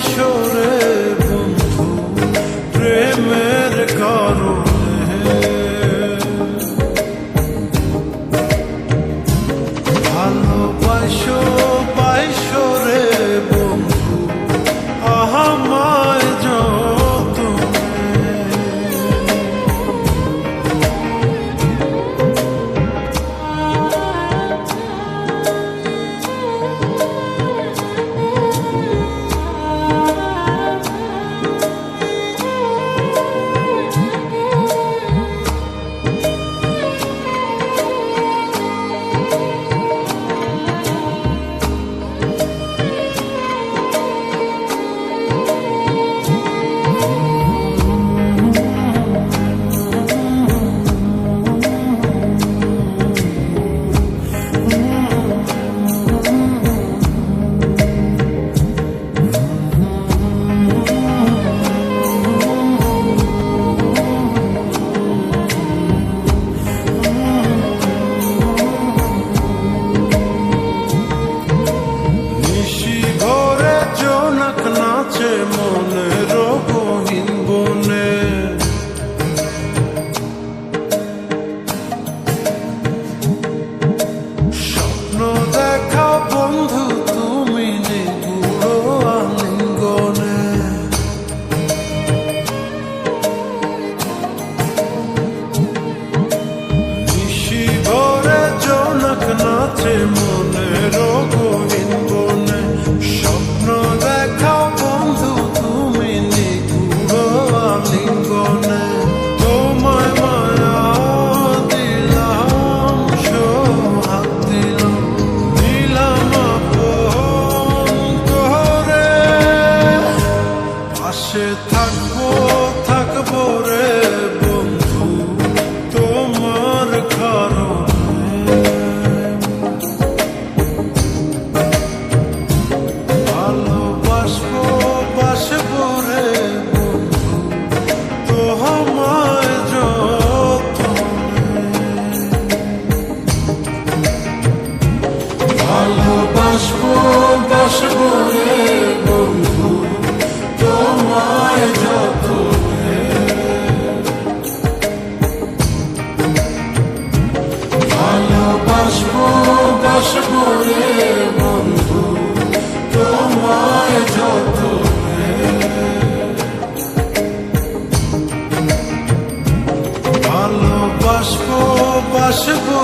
شوره mundo. বাসবো রে বন্ধু তোমায় যত ভালোবাসবো বাসবো